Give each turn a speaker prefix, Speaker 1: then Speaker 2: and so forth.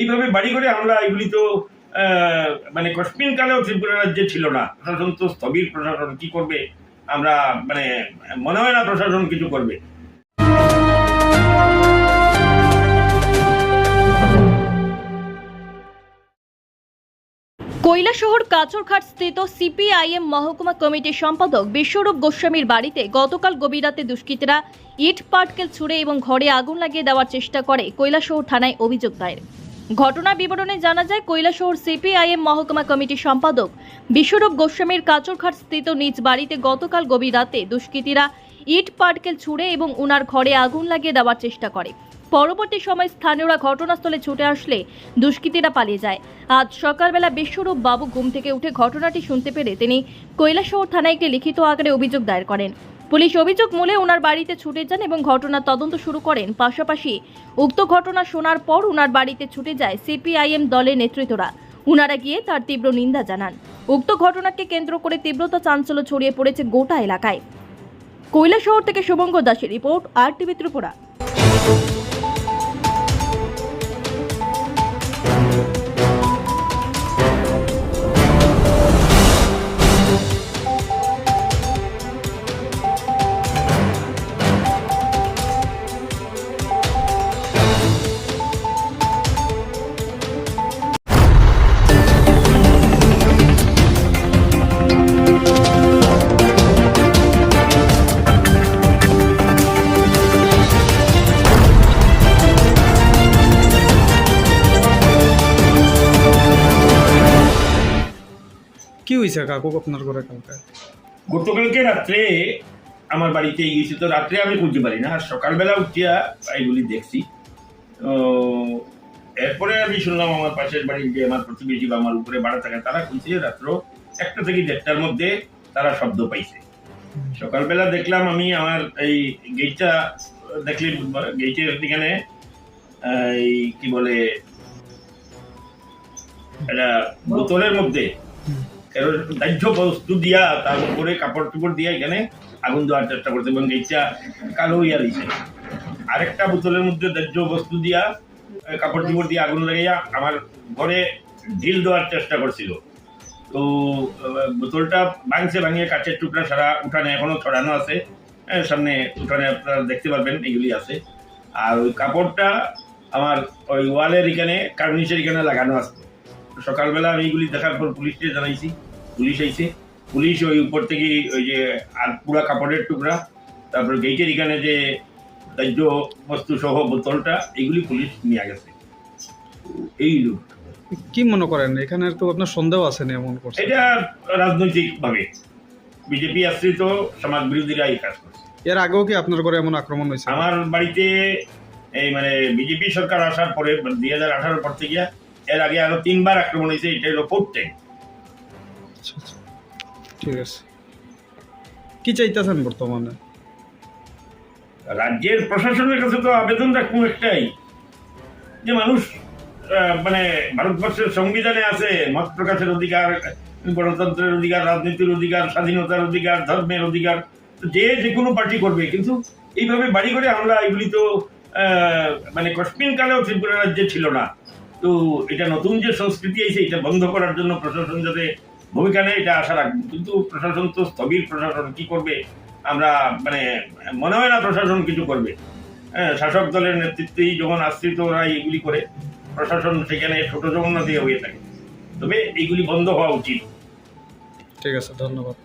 Speaker 1: এইভাবে বাড়ি করে হামলা এগুলি তো মানে কশ্মিন কালেও ত্রিপুরা রাজ্যে ছিল না। প্রশাসন তো স্থবির, প্রশাসন কি করবে? আমরা মানে মনে হয় না প্রশাসন কিছু করবে।
Speaker 2: কৈলাসহর কাচরঘাট স্থিত সিপিআইএম মহকুমা কমিটির সম্পাদক বিশ্বরূপ গোস্বামীর বাড়িতে গতকাল গভীর রাতে দুষ্কৃতীরা ইট, পাটকেল ছুড়ে এবং ঘরে আগুন লাগিয়ে দেওয়ার চেষ্টা করে কৈলাসহর থানায় অভিযোগ দায়ের। ঘটনার বিবরণে জানা যায়, কৈলাসহর সিপিআইএম মহকুমা কমিটির সম্পাদক বিশ্বরূপ গোস্বামীর কাচরঘাট স্থিত নিজ বাড়িতে গতকাল গভীর রাতে দুষ্কৃতীরা ইট, পাটকেল ছুড়ে এবং উনার ঘরে আগুন লাগিয়ে দেওয়ার চেষ্টা করে। পরবর্তী সময় স্থানীয়রা ঘটনাস্থলে ছুটে আসলে দুষ্কৃতীরা পালিয়ে যায়। আজ সকালবেলা বিশ্বরূপ বাবু ঘুম থেকে উঠে ঘটনাটি শুনতে পেরে তিনি কৈলাসহর থানায় একটি লিখিত আকারে অভিযোগ দায়ের করেন। পুলিশ অভিযোগ মূলে ওনার বাড়িতে ছুটে যান এবং ঘটনার তদন্ত শুরু করেন। পাশাপাশি উক্ত ঘটনা শোনার পর ওনার বাড়িতে ছুটে যায় সিপিআইএম দলের নেতৃত্বরা। উনারা গিয়ে তার তীব্র নিন্দা জানান। উক্ত ঘটনাকে কেন্দ্র করে তীব্রতা চাঞ্চল্য ছড়িয়ে পড়েছে গোটা এলাকায়। কৈলাসহর থেকে শুভঙ্গ দাসের রিপোর্ট, আর টিভি ত্রিপুরা।
Speaker 3: কি হয়েছে কাকু আপনার ঘরে কালকে?
Speaker 1: গতকালকে রাত্রে আমার বাড়িতে গিয়েছি তো রাত্রে আমি খুঁজতে পারি না। সকালবেলা উঠিয়া এইগুলি দেখছি। এরপরে আমি শুনলাম আমার পাশের বাড়ির যে আমার প্রতিবেশী বা আমার উপরে বাড়া থাকে তারা খুঁজছে রাত্র একটা থেকে দেড়টার মধ্যে তারা শব্দ পাইছে। সকালবেলা দেখলাম আমি আমার এই গেটটা দেখলি গেটের এখানে এই কি বলে, একটা বোতলের মধ্যে দাহ্য বস্তু দিয়া, তার উপরে কাপড় টুপড় দিয়া এখানে আগুন দেওয়ার চেষ্টা করছে এবং গেটটা কালো হইয়া দিছে আরেকটা বোতলের মধ্যে দাহ্য বস্তু দিয়া কাপড় টুপড় দিয়ে আগুন লাগাইয়া আমার ঘরে ঢিল দেওয়ার চেষ্টা করছিল। তো বোতলটা ভাঙছে, ভাঙিয়ে কাচের টুকরা সারা উঠানে এখনও ছড়ানো আছে। সামনে উঠানে আপনারা দেখতে পারবেন, এগুলি আছে। আর ওই কাপড়টা আমার ওই ওয়ালের এখানে কার্নিশের এখানে লাগানো আছে। সকালবেলা আমি এগুলি দেখার পর পুলিশকে জানাইছি। পুলিশ আইছে। পুলিশ ওই উপর থেকে ওই যে আর পুরা কাপড়ের টুকরা তারপর গেটের এখানে যে দাহ্য বস্তু সহ বোতলটা এগুলি পুলিশ নিয়ে গেছে। এই লোক।
Speaker 3: কি মনে করেন? এখানে তো আপনার সন্দেহ আছে না এমন করছে?
Speaker 1: এটা রাজনৈতিক ভাবে বিজেপি আশ্রিত সমাজ বিরোধীরা এই কাজ করছে।
Speaker 3: এর আগেও কি আপনার ঘরে এমন আক্রমণ হয়েছে?
Speaker 1: আমার বাড়িতে এই মানে বিজেপি সরকার আসার পরে দুই হাজার আঠারো পর থেকে এর আগে আরও তিনবার আক্রমণ হয়েছে এটা হলো ফোর্থ টাইম
Speaker 3: আচ্ছা, আচ্ছা। ঠিক আছে। কি চাইতেছেন বর্তমানে?
Speaker 1: রাজ্যের প্রশাসনের কাছে তো আবেদন রাখব একটাই। যে মানুষ মানে ভারতবর্ষের সংবিধানে আছে মত প্রকাশের অধিকার গণতন্ত্রের অধিকার রাজনীতির অধিকার স্বাধীনতার অধিকার ধর্মের অধিকার যে যে কোনো পার্টি করবে। কিন্তু এইভাবে বাড়ি করে আমরা এগুলি তো মানে কশ্মিন কালেও ত্রিপুরা রাজ্যে ছিল না। তো এটা নতুন যে সংস্কৃতি আছে এটা বন্ধ করার জন্য প্রশাসন যাতে ভূমিকা নেই, এটা আশা রাখব। কিন্তু প্রশাসন তো স্থবির প্রশাসন, কি করবে? আমরা মানে মনে হয় না প্রশাসন কিছু করবে। হ্যাঁ শাসক দলের নেতৃত্বেই যখন আশ্রিত ওরা এগুলি করে, প্রশাসন সেখানে ছোট জঘন্য দিয়ে হয়ে থাকে। তবে এইগুলি বন্ধ হওয়া উচিত।
Speaker 3: ঠিক আছে, ধন্যবাদ।